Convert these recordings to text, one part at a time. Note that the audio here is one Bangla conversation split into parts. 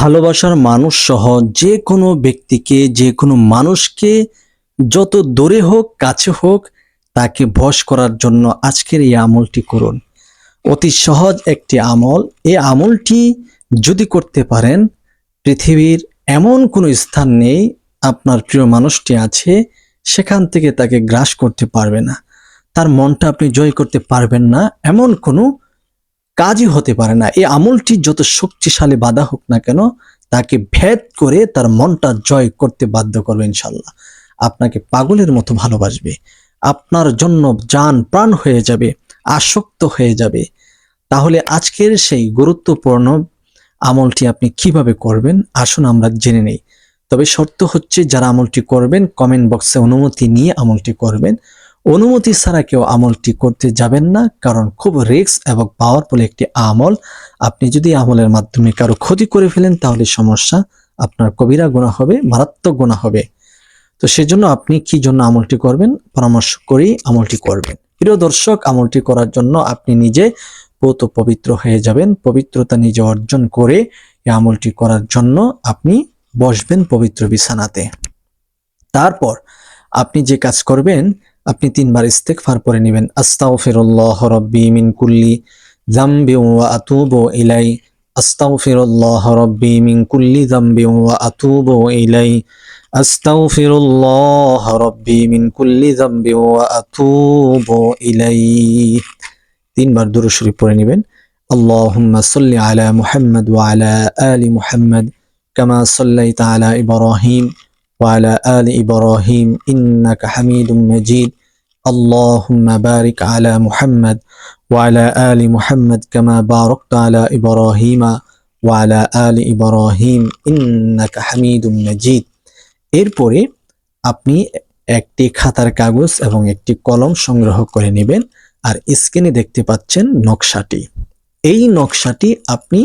ভালোবাসার মানুষ সহ যে কোনো ব্যক্তিকে, যে কোনো মানুষকে যত দূরে হোক, কাছে হোক, তাকে বশ করার জন্য আজকের এই আমলটি করুন। অতি সহজ একটি আমল। এই আমলটি যদি করতে পারেন, পৃথিবীর এমন কোনো স্থান নেই, আপনার প্রিয় মানুষটি আছে, সেখান থেকে তাকে গ্রাস করতে পারবে না। তার মনটা আপনি জয় করতে পারবেন না। এমন কোনো কাজই হতে পারে না। এই আমলটি যত শক্তিশালী বাধা হোক না কেন, তাকে ভেদ করে তার মনটা জয় করতে বাধ্য করবে ইনশাল্লাহ আপনাকে পাগলের মতো ভালোবাসবে। আপনার জন্য জান প্রাণ হয়ে যাবে, আসক্ত হয়ে যাবে। তাহলে আজকের সেই গুরুত্বপূর্ণ আমলটি আপনি কীভাবে করবেন, আসুন আমরা জেনে নেই। তবে শর্ত হচ্ছে, যারা আমলটি করবেন কমেন্ট বক্সে অনুমতি নিয়ে আমলটি করবেন। অনুমতি ছাড়া কেউ আমলটি করতে যাবেন না, কারণ খুব রিস্ক এবং পাওয়ারফুল একটি আমল। আপনি যদি আমলের মাধ্যমে কারও ক্ষতি করে ফেলেন, তাহলে সমস্যা আপনার কবিরা গোনা হবে, মারাত্মক গোনা হবে। তো সেজন্য আপনি কি জন্য আমলটি করবেন? পরামর্শ করেই আমলটি করবেন। প্রিয় দর্শক, আমলটি করার জন্য আপনি নিজে পৌত পবিত্র হয়ে যাবেন। পবিত্রতা নিজে অর্জন করে এই আমলটি করার জন্য আপনি বসবেন পবিত্র বিছানাতে। তারপর আপনি যে কাজ করবেন আপনি তিনবার ইস্তেগফার পরে নেবেন আস্তাগফিরুল্লাহ রাব্বি মিন কুল্লি যামবি ওয়া আতুবু ইলাই আস্তাগফিরুল্লাহ রাব্বি মিন কুল্লি যামবি ওয়া আতুবু ইলাই আস্তাগফিরুল্লাহ রাব্বি মিন কুল্লি যামবি ওয়া আতুবু ইলাই তিনবার দুরূদ শরীফ পড়ে নেবেন আল্লাহুম্মা সাল্লি আলা মুহাম্মদ ওয়া আলা আলি মুহাম্মদ কামা সাল্লাইতা আলা ইব্রাহিম وعلى آل إبراهيم إنك حميد مجيد اللهم بارك على محمد وعلى آل محمد كما باركت على إبراهيم وعلى آل إبراهيم إنك حميد مجيد এরপরে আপনি একটি খাতার কাগজ এবং একটি কলম সংগ্রহ করে নেবেন আর স্ক্রিনে দেখতে পাচ্ছেন নকশাটি এই নকশাটি আপনি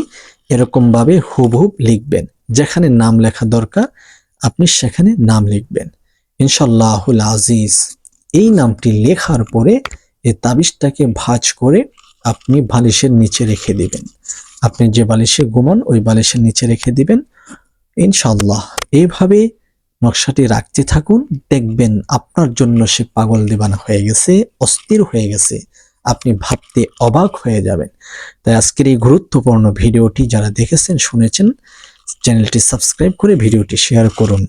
এরকমভাবে হুবহুব লিখবেন যেখানে নাম লেখা দরকার আপনি সেখানে নাম লিখবেন ইনশাল্লাহুল আজিজ এই নামটি লেখার পরে এই তাবিজটাকে ভাঁজ করে আপনি বালিশের নিচে রেখে দিবেন। আপনি যে বালিশে ঘুমান, ওই বালিশের নিচে রেখে দিবেন। ইনশাল্লাহ এইভাবে নকশাটি রাখতে থাকুন। দেখবেন আপনার জন্য সে পাগল দিবানা হয়ে গেছে, অস্থির হয়ে গেছে। আপনি ভাবতে অবাক হয়ে যাবেন। তাই আজকের এই গুরুত্বপূর্ণ ভিডিওটি যারা দেখেছেন, শুনেছেন, চ্যানেলটি সাবস্ক্রাইব করে ভিডিওটি শেয়ার করুন।